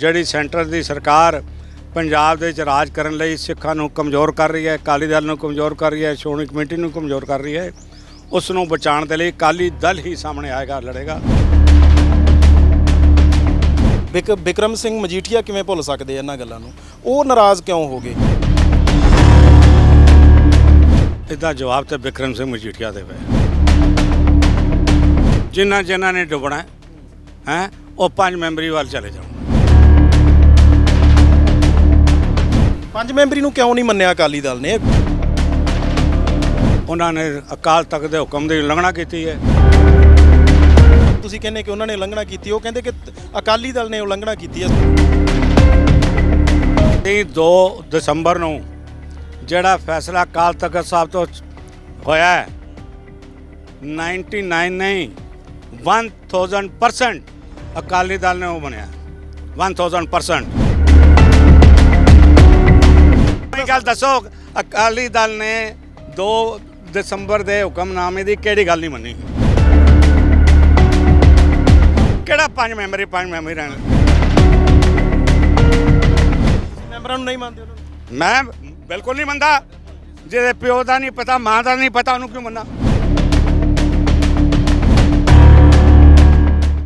ਜਿਹੜੀ ਸੈਂਟਰ ਦੀ ਸਰਕਾਰ ਪੰਜਾਬ ਦੇ ਵਿੱਚ ਰਾਜ ਕਰਨ ਲਈ ਸਿੱਖਾਂ ਨੂੰ ਕਮਜ਼ੋਰ ਕਰ ਰਹੀ ਹੈ ਅਕਾਲੀ ਦਲ ਨੂੰ ਕਮਜ਼ੋਰ ਕਰ ਰਹੀ ਹੈ ਸ਼੍ਰੋਮਣੀ ਕਮੇਟੀ ਨੂੰ ਕਮਜ਼ੋਰ ਕਰ ਰਹੀ ਹੈ ਉਸ ਨੂੰ ਬਚਾਉਣ ਦੇ ਲਈ ਅਕਾਲੀ ਦਲ ਹੀ ਸਾਹਮਣੇ ਆਏਗਾ ਲੜੇਗਾ। ਬਿਕ ਬਿਕਰਮ ਸਿੰਘ ਮਜੀਠੀਆ ਕਿਵੇਂ ਭੁੱਲ ਸਕਦੇ ਇਹਨਾਂ ਗੱਲਾਂ ਨੂੰ? ਉਹ ਨਾਰਾਜ਼ ਕਿਉਂ ਹੋ ਗਏ? ਇਹਦਾ ਜਵਾਬ ਤੇ ਬਿਕਰਮ ਸਿੰਘ ਮਜੀਠੀਆ ਦੇ ਪਏ। ਜਿਨ੍ਹਾਂ ਜਿਨ੍ਹਾਂ ਨੇ ਡੁੱਬਣਾ ਹੈ ਉਹ ਪੰਜ ਮੈਂਬਰੀ ਵੱਲ ਚਲੇ ਜਾਣ ਪੰਜ ਮੈਂਬਰੀ ਨੂੰ ਕਿਉਂ ਨਹੀਂ ਮੰਨਿਆ ਅਕਾਲੀ ਦਲ ਨੇ? ਉਹਨਾਂ ਨੇ ਅਕਾਲ ਤਖਤ ਦੇ ਹੁਕਮ ਦੀ ਉਲੰਘਣਾ ਕੀਤੀ ਹੈ। ਤੁਸੀਂ ਕਹਿੰਦੇ ਕਿ ਉਹਨਾਂ ਨੇ ਉਲੰਘਣਾ ਕੀਤੀ ਉਹ ਕਹਿੰਦੇ ਕਿ ਅਕਾਲੀ ਦਲ ਨੇ ਉਲੰਘਣਾ ਕੀਤੀ ਹੈ। ਤੇ 2 ਦਸੰਬਰ ਨੂੰ ਜਿਹੜਾ ਫੈਸਲਾ ਅਕਾਲ ਤਖਤ ਸਾਹਿਬ ਤੋਂ ਹੋਇਆ ਹੈ 99 ਨਹੀਂ 1000% ਅਕਾਲੀ ਦਲ ਨੇ ਉਹ ਬਣਿਆ 1000% ਕੋਈ ਗੱਲ ਦੱਸੋ ਅਕਾਲੀ ਦਲ ਨੇ 2 ਦਸੰਬਰ ਦੇ ਹੁਕਮਨਾਮੇ ਦੀ ਕਿਹੜੀ ਗੱਲ ਨਹੀਂ ਮੰਨੀ? ਕਿਹੜਾ ਪੰਜ ਮੈਂਬਰੀ ਪੰਜ ਮੈਂਬਰੀ ਰਹਿਣ? ਮੈਂਬਰਾਂ ਨੂੰ ਨਹੀਂ ਮੰਨਦੇ ਉਹਨਾਂ ਨੂੰ? ਮੈਂ ਬਿਲਕੁਲ ਨਹੀਂ ਮੰਨਦਾ। ਜਿਹਦੇ ਪਿਓ ਦਾ ਨਹੀਂ ਪਤਾ ਮਾਂ ਦਾ ਨਹੀਂ ਪਤਾ ਉਹਨੂੰ ਕਿਉਂ ਮੰਨਾਂ?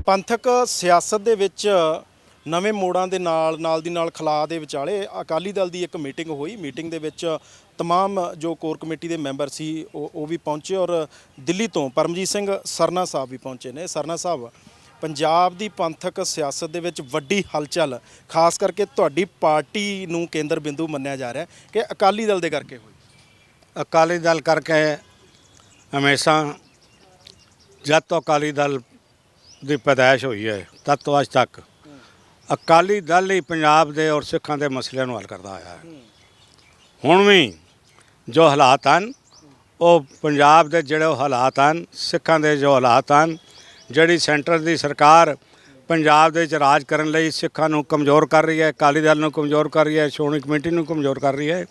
ਪੰਥਕ ਸਿਆਸਤ ਦੇ ਵਿੱਚ ਨਵੇਂ ਮੋੜਾਂ ਦੇ ਨਾਲ ਨਾਲ ਦੀ ਨਾਲ ਖਲਾ ਦੇ ਵਿਚਾਲੇ ਅਕਾਲੀ ਦਲ ਦੀ ਇੱਕ ਮੀਟਿੰਗ ਹੋਈ। ਮੀਟਿੰਗ ਦੇ ਵਿੱਚ ਤਮਾਮ ਜੋ ਕੋਰ ਕਮੇਟੀ ਦੇ ਮੈਂਬਰ ਸੀ, ਉਹ ਉਹ ਵੀ ਪਹੁੰਚੇ ਔਰ ਦਿੱਲੀ ਤੋਂ ਪਰਮਜੀਤ ਸਿੰਘ ਸਰਨਾ ਸਾਹਿਬ ਵੀ ਪਹੁੰਚੇ ਨੇ। ਸਰਨਾ ਸਾਹਿਬ, ਪੰਜਾਬ ਦੀ ਪੰਥਕ ਸਿਆਸਤ ਦੇ ਵਿੱਚ ਵੱਡੀ ਹਲਚਲ, ਖਾਸ ਕਰਕੇ ਤੁਹਾਡੀ ਪਾਰਟੀ ਨੂੰ ਕੇਂਦਰ ਬਿੰਦੂ ਮੰਨਿਆ ਜਾ ਰਿਹਾ ਕਿ ਅਕਾਲੀ ਦਲ ਦੇ ਕਰਕੇ ਹੋਈ। ਅਕਾਲੀ ਦਲ ਕਰਕੇ ਹਮੇਸ਼ਾ ਜਦ ਤੋਂ ਅਕਾਲੀ ਦਲ ਦੀ ਪੈਦਾਇਸ਼ ਹੋਈ ਹੈ, ਤਦ ਤੋਂ ਅੱਜ ਤੱਕ ਅਕਾਲੀ ਦਲ ਹੀ ਪੰਜਾਬ ਦੇ ਔਰ ਸਿੱਖਾਂ ਦੇ ਮਸਲਿਆਂ ਨੂੰ ਹੱਲ ਕਰਦਾ ਆਇਆ ਹੈ। ਹੁਣ ਵੀ ਜੋ ਹਾਲਾਤ ਹਨ, ਉਹ ਪੰਜਾਬ ਦੇ ਜਿਹੜੇ ਉਹ ਹਾਲਾਤ ਹਨ, ਸਿੱਖਾਂ ਦੇ ਜੋ ਹਾਲਾਤ ਹਨ, ਜਿਹੜੀ ਸੈਂਟਰ ਦੀ ਸਰਕਾਰ ਪੰਜਾਬ ਦੇ ਵਿੱਚ ਰਾਜ ਕਰਨ ਲਈ ਸਿੱਖਾਂ ਨੂੰ ਕਮਜ਼ੋਰ ਕਰ ਰਹੀ ਹੈ, ਅਕਾਲੀ ਦਲ ਨੂੰ ਕਮਜ਼ੋਰ ਕਰ ਰਹੀ ਹੈ, ਸ਼੍ਰੋਮਣੀ ਕਮੇਟੀ ਨੂੰ ਕਮਜ਼ੋਰ ਕਰ ਰਹੀ ਹੈ,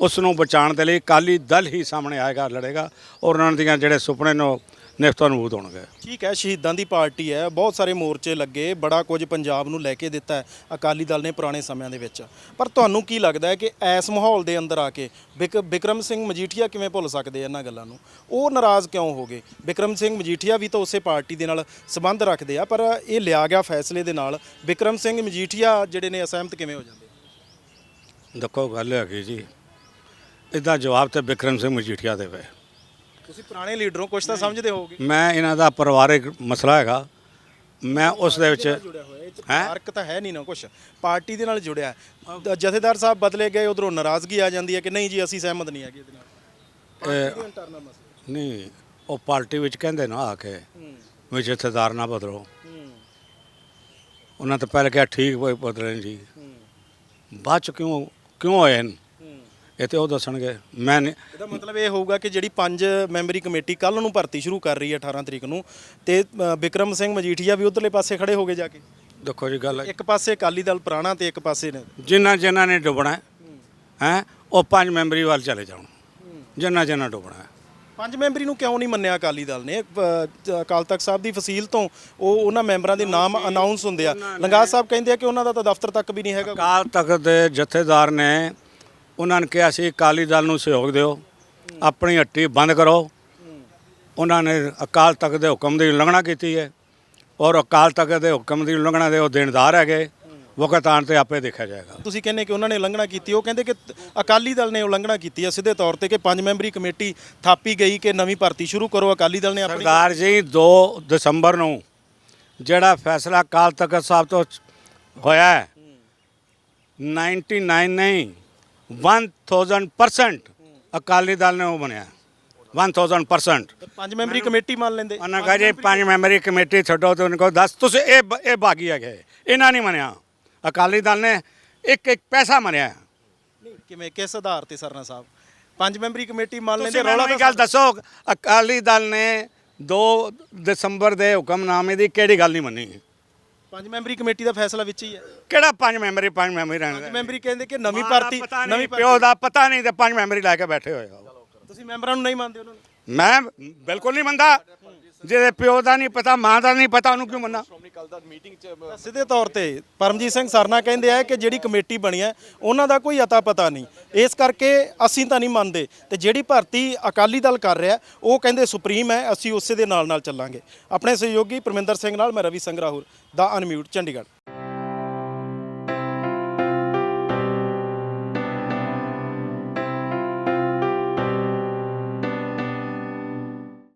ਉਸ ਨੂੰ ਬਚਾਉਣ ਦੇ ਲਈ ਅਕਾਲੀ ਦਲ ਹੀ ਸਾਹਮਣੇ ਆਏਗਾ, ਲੜੇਗਾ ਔਰ ਉਹਨਾਂ ਦੀਆਂ ਜਿਹੜੇ ਸੁਪਨੇ ਨੂੰ ਉਹ ਨਿਫਤਾਂ ਨੂੰ ਹੋਣਗੇ। ਠੀਕ ਹੈ ਸ਼ਹੀਦਾਂ ਦੀ ਪਾਰਟੀ ਹੈ ਬਹੁਤ ਸਾਰੇ ਮੋਰਚੇ ਲੱਗੇ ਬੜਾ ਕੁਝ ਪੰਜਾਬ ਨੂੰ ਲੈ ਕੇ ਦਿੱਤਾ ਹੈ ਅਕਾਲੀ ਦਲ ਨੇ ਪੁਰਾਣੇ ਸਮਿਆਂ ਦੇ ਵਿੱਚ। ਪਰ ਤੁਹਾਨੂੰ ਕੀ ਲੱਗਦਾ ਹੈ ਕਿ ਐਸ ਮਾਹੌਲ ਦੇ ਅੰਦਰ ਆ ਕੇ ਬਿਕ ਬਿਕਰਮ ਸਿੰਘ ਮਜੀਠੀਆ ਕਿਵੇਂ ਭੁੱਲ ਸਕਦੇ ਇਹਨਾਂ ਗੱਲਾਂ ਨੂੰ? ਉਹ ਨਾਰਾਜ਼ ਕਿਉਂ ਹੋ ਗਏ? ਬਿਕਰਮ ਸਿੰਘ ਮਜੀਠੀਆ ਵੀ ਤਾਂ ਉਸੇ ਪਾਰਟੀ ਦੇ ਨਾਲ ਸੰਬੰਧ ਰੱਖਦੇ ਆ ਪਰ ਇਹ ਲਿਆ ਗਿਆ ਫੈਸਲੇ ਦੇ ਨਾਲ। ਬਿਕਰਮ ਸਿੰਘ ਮਜੀਠੀਆ ਜਿਹੜੇ ਨੇ ਅਸਹਿਮਤ ਕਿਵੇਂ ਹੋ ਜਾਂਦੇ? ਦੇਖੋ ਗੱਲ ਹੈਗੀ ਜੀ। ਇਹਦਾ ਜਵਾਬ ਤੇ ਬਿਕਰਮ ਸਿੰਘ ਮਜੀਠੀਆ ਦੇ ਪਏ। ਤੁਸੀਂ ਪੁਰਾਣੇ ਲੀਡਰੋਂ ਕੁਝ ਤਾਂ ਸਮਝਦੇ ਹੋਵੋਗੇ। ਮੈਂ ਇਹਨਾਂ ਦਾ ਪਰਿਵਾਰਿਕ ਮਸਲਾ ਹੈਗਾ। ਮੈਂ ਉਸ ਦੇ ਵਿੱਚ ਜੁੜਿਆ ਹੋਇਆ ਇਹ ਹੈਂ? ਤਾਂ ਹੈ ਨਹੀਂ ਨਾ ਕੁਝ ਪਾਰਟੀ ਦੇ ਨਾਲ ਜੁੜਿਆ। ਹੈ। ਜਥੇਦਾਰ ਸਾਹਿਬ ਬਦਲੇ ਗਏ ਉਧਰੋਂ ਨਾਰਾਜ਼ਗੀ ਆ ਜਾਂਦੀ ਹੈ ਕਿ ਨਹੀਂ ਜੀ ਅਸੀਂ ਸਹਿਮਤ ਨਹੀਂ ਹੈਗੇ ਇਹਦੇ ਨਾਲ। ਪਾਰਟੀ ਦੇ ਇੰਟਰਨਲ ਮਸਲੇ ਨਹੀਂ ਉਹ ਪਾਰਟੀ ਵਿੱਚ ਕਹਿੰਦੇ ਨਾ ਆ ਕੇ ਹੂੰ। ਵੀ ਜਥੇਦਾਰ ਨਾ ਬਦਲੋ। ਹੂੰ। ਉਹਨਾਂ ਤਾਂ ਪਹਿਲੇ ਕਿਹਾ ਠੀਕ ਹੋਏ ਬਦਲੇ ਜੀ। ਹੂੰ। ਬਾਅਦ ਚ ਕਿਉਂ ਕਿਉਂ ਹੋਏ ਨੇ ਹੂੰ ਇਹ ਤੇ ਉਹ ਦੱਸਣਗੇ। ਮੈਂ ਨਹੀਂ ਇਹਦਾ ਮਤਲਬ ਇਹ ਹੋਊਗਾ ਕਿ ਜਿਹੜੀ ਪੰਜ ਮੈਂਬਰੀ ਕਮੇਟੀ ਕੱਲ ਨੂੰ ਭਰਤੀ ਸ਼ੁਰੂ ਕਰ ਰਹੀ ਹੈ 18 ਤਰੀਕ ਨੂੰ ਤੇ ਅ, ਬਿਕਰਮ ਸਿੰਘ ਮਜੀਠੀਆ ਵੀ ਉਧਰਲੇ ਪਾਸੇ ਖੜੇ ਹੋ ਗਏ ਜਾ ਕੇ। ਦੇਖੋ ਜੀ ਗੱਲ ਇੱਕ ਪਾਸੇ ਅਕਾਲੀ ਦਲ ਪੁਰਾਣਾ ਤੇ ਇੱਕ ਪਾਸੇ ਨੇ। ਜਿਨ੍ਹਾਂ ਜਿਨ੍ਹਾਂ ਨੇ ਡੁੱਬਣਾ ਹੈ ਉਹ ਪੰਜ ਮੈਂਬਰੀ ਵੱਲ ਚਲੇ ਜਾਣ। ਜਿਨ੍ਹਾਂ ਜਿਨ੍ਹਾਂ ਡੁੱਬਣਾ ਹੈ। ਪੰਜ ਮੈਂਬਰੀ ਨੂੰ ਕਿਉਂ ਨਹੀਂ ਮੰਨਿਆ ਅਕਾਲੀ ਦਲ ਨੇ? ਅ, ਅਕਾਲ ਤਖਤ ਸਾਹਿਬ ਦੀ ਫਸੀਲ ਤੋਂ ਉਹ ਉਹਨਾਂ ਮੈਂਬਰਾਂ ਦੇ ਨਾਮ ਅਨਾਉਂਸ ਹੁੰਦੇ ਆ। ਲੰਗਾਹ ਸਾਹਿਬ ਕਹਿੰਦੇ ਆ ਕਿ ਉਹਨਾਂ ਦਾ ਤਾਂ ਦਫ਼ਤਰ ਤੱਕ ਵੀ ਨਹੀਂ ਹੈਗਾ। ਅਕਾਲ ਤਖਤ ਦੇ ਜਥੇਦਾਰ ਨੇ ਉਹਨਾਂ ਨੇ ਕਿਹਾ ਸੀ ਅਕਾਲੀ ਦਲ ਨੂੰ ਸਹਿਯੋਗ ਦਿਓ ਆਪਣੀ ਹੱਟੀ ਬੰਦ ਕਰੋ। ਉਹਨਾਂ ਨੇ ਅਕਾਲ ਤਖਤ ਦੇ ਹੁਕਮ ਦੀ ਉਲੰਘਣਾ ਕੀਤੀ ਹੈ ਔਰ ਅਕਾਲ ਤਖਤ ਦੇ ਹੁਕਮ ਦੀ ਉਲੰਘਣਾ ਦੇ ਉਹ ਦੇਣਦਾਰ ਹੈਗੇ ਵਕਤ ਆਉਣ ਤੇ ਆਪੇ ਦੇਖਿਆ ਜਾਏਗਾ। ਤੁਸੀਂ ਕਹਿੰਦੇ ਕਿ ਉਹਨਾਂ ਨੇ ਉਲੰਘਣਾ ਕੀਤੀ ਉਹ ਕਹਿੰਦੇ ਕਿ ਅਕਾਲੀ ਦਲ ਨੇ ਉਲੰਘਣਾ ਕੀਤੀ ਹੈ ਸਿੱਧੇ ਤੌਰ ਤੇ ਕਿ ਪੰਜ ਮੈਂਬਰੀ ਕਮੇਟੀ ਥਾਪੀ ਗਈ ਕਿ ਨਵੀਂ ਭਰਤੀ ਸ਼ੁਰੂ ਕਰੋ ਅਕਾਲੀ ਦਲ ਨੇ ਆਪਣੀ ਸਰਦਾਰ ਜੀ 2 ਦਸੰਬਰ ਨੂੰ ਜਿਹੜਾ ਫੈਸਲਾ ਅਕਾਲ ਤਖਤ ਸਾਹਿਬ ਤੋਂ ਹੋਇਆ ਹੈ 99 ਨਹੀਂ 1000% ਅਕਾਲੀ ਦਲ ਨੇ ਉਹ ਬਣਿਆ। 1000% ਪੰਜ ਮੈਂਬਰੀ ਕਮੇਟੀ ਮੰਨ ਲੈਂਦੇ। ਉਹਨਾਂ ਕਹਾ ਜੀ ਪੰਜ ਮੈਂਬਰੀ ਕਮੇਟੀ ਛੱਡੋ ਤੇ ਉਹਨਾਂ ਕੋਲ ਦੱਸ ਤੁਸੀਂ ਇਹ ਇਹ ਬਾਗੀ ਹੈਗੇ। ਇਹਨਾਂ ਨਹੀਂ ਮੰਨਿਆ। ਅਕਾਲੀ ਦਲ ਨੇ ਇੱਕ ਇੱਕ ਪੈਸਾ ਮੰਨਿਆ। ਕਿਵੇਂ? ਕਿਸ ਆਧਾਰ ਤੇ ਸਰਨਾ ਸਾਹਿਬ? ਪੰਜ ਮੈਂਬਰੀ ਕਮੇਟੀ ਮੰਨ ਲੈਂਦੇ ਰੌਲਾ ਗੱਲ ਦੱਸੋ ਅਕਾਲੀ ਦਲ ਨੇ 2 ਦਸੰਬਰ ਦੇ ਹੁਕਮਨਾਮੇ ਦੀ ਕਿਹੜੀ ਗੱਲ ਨਹੀਂ ਮੰਨੀ? ਪੰਜ ਮੈਂਬਰੀ ਕਮੇਟੀ ਦਾ ਫੈਸਲਾ ਵਿੱਚ ਹੀ ਹੈ। ਕਿਹੜਾ ਪੰਜ ਮੈਂਬਰੀ ਪੰਜ ਮੈਂਬਰੀ ਰਹਿਣ ਪੰਜ ਮੈਂਬਰੀ ਕਹਿੰਦੇ ਕਿ ਨਵੀਂ ਦਾ ਭਰਤੀ ਨਵੀਂ ਪਿਓ ਦਾ ਪਤਾ ਨਹੀਂ ਤੇ ਪੰਜ ਮੈਂਬਰੀ ਲੈ ਕੇ ਬੈਠੇ ਹੋਏ ਹੋ। ਤੁਸੀਂ ਮੈਂਬਰਾਂ ਨੂੰ ਨਹੀਂ ਮੰਨਦੇ ਉਹਨਾਂ ਨੂੰ? ਮੈਂ ਬਿਲਕੁਲ ਨਹੀਂ ਮੰਨਦਾ। ਜਿਹਦੇ ਪਿਓ ਦਾ ਨਹੀਂ ਪਤਾ ਮਾਂ ਦਾ ਨਹੀਂ ਪਤਾ ਉਹਨੂੰ ਕਿਉਂ ਮੰਨਾਂ? ਸ਼੍ਰੋਮਣੀ ਅਕਾਲੀ ਦਲ ਮੀਟਿੰਗ 'ਚ ਸਿੱਧੇ ਤੌਰ ਤੇ ਪਰਮਜੀਤ ਸਿੰਘ ਸਰਨਾ ਕਹਿੰਦੇ ਆ ਕਿ ਜਿਹੜੀ ਕਮੇਟੀ ਬਣੀ ਹੈ ਉਹਨਾਂ ਦਾ ਕੋਈ ਅਤਾ ਪਤਾ ਨਹੀਂ। ਇਸ ਕਰਕੇ ਅਸੀਂ ਤਾਂ ਨਹੀਂ ਮੰਨਦੇ। ਤੇ ਜਿਹੜੀ ਭਰਤੀ ਅਕਾਲੀ ਦਲ ਕਰ ਰਿਹਾ ਉਹ ਕਹਿੰਦੇ ਸੁਪਰੀਮ ਹੈ ਅਸੀਂ ਉਸੇ ਦੇ ਨਾਲ ਨਾਲ ਚੱਲਾਂਗੇ। ਆਪਣੇ ਸਹਿਯੋਗੀ ਪਰਮਿੰਦਰ ਸਿੰਘ ਨਾਲ ਮੈਂ ਰਵੀ ਸੰਗਰਾਹੁਰ ਦਾ ਅਨਮਿਊਟ ਚੰਡੀਗੜ੍ਹ।